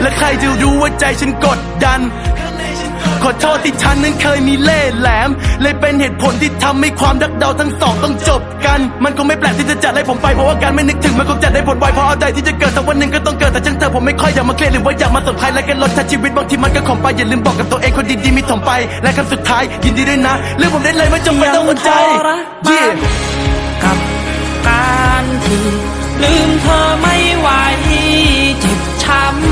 และใครจะรู้ว่าใจฉันกดดัน ขอโทษที่ฉันนั้นเคยมีเล่ห์แหลม เลยเป็นเหตุผลที่ทำให้ความรักเราทั้งสองต้องจบกัน มันคงไม่แปลกที่จะจัดให้ผมไปเพราะว่าการไม่นึกถึงมันคงจะได้ผลไวเพราะเอาใจที่จะเกิดสักวันหนึ่งก็ต้องเกิดแต่ช่างเธอผมไม่ค่อยอยากมาเครียดหรือว่าอยากมาสนใจและกันลดชัชีวิตบางทีมันก็ขมไปอย่าลืมบอกกับตัวเองคนดีๆมีถมไป และคำสุดท้ายยินดีด้วยนะเรื่องผมได้เลยไม่จำเป็นต้องหัวใจยังทรมาน Yeah กับการที่ลืมเธอไม่ไหวเจ็บช้ำเจียนตาย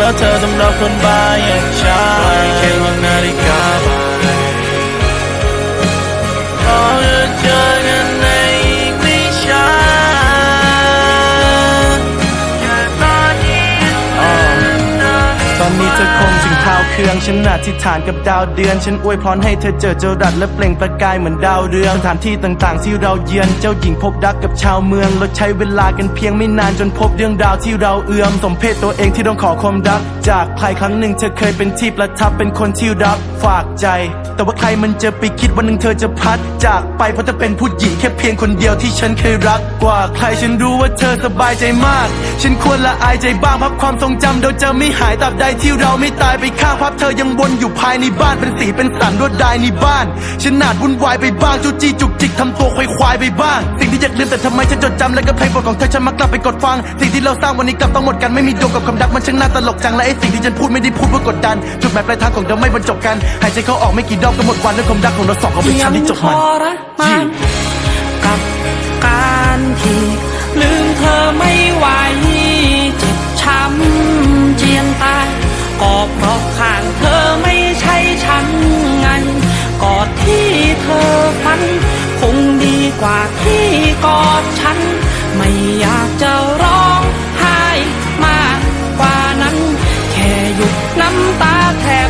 แล้วเธอสำหรับคนบ้าอย่างฉันแค่วางนาฬิกาไปเรา นี้เธอคงถึงข่าวเครื่อง ฉันอธิษฐานกับดาวเดือน ฉันอวยพรให้เธอเจอเจรัดและเปล่งประกายเหมือนดาวเรืองสถานที่ต่างๆ ที่เราเยือน เจ้าหญิงพบรักกับชาวเมืองเราใช้เวลากันเพียงไม่นานจนพบเรื่องราวที่เราเอื้อมสมเพศตัวเองที่ต้องขอความรัก จากใครครั้งหนึ่งเธอเคยเป็นที่ประทับเป็นคนที่รักฝากใจ แต่ว่าใครมันจะไปคิดวันหนึ่งเธอจะพัด จากไปเพราะเธอเป็นผู้หญิงแค่เพียงคนเดียวที่ฉันเคยรักกว่าใครฉันรู้ว่าเธอสบายใจมาก ฉันควรละอายใจบ้างพับความทรงจำเราจะไม่หายตราบใดที่เราไม่ตายไปข้างภาพเธอยังวนอยู่ภายในบ้านเป็นสีเป็นสันรวดลายในบ้านฉันนาดวุ่นวายไปบ้างจูจี้จุกจิกทำตัวควายควายๆไปบ้าง สิ่งที่อยากลืมแต่ทำไมฉันจดจำและก็เพลงโปรดของเธอฉันมักกลับไปกดฟัง สิ่งที่เราสร้างวันนี้กลับต้องหมดกันไม่มีดวงกับความรักมันช่างน่าตลกจังและไอ้สิ่งที่ฉันพูดไม่ได้พูดเพื่อกดดัน จุดหมายปลายทางของเราไม่บรรจบกันหายใจเข้าออกไม่กี่รอบก็หมดวันด้วยความรักของเราสองเขาเป็นฉันที่จบมันยังทรมานกับการ กว่าที่กอดฉัน ไม่อยากจะร้องไห้มากกว่านั้น แค่หยุดน้ำตาแทบ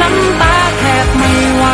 น้ำตาแทบไม่ไหว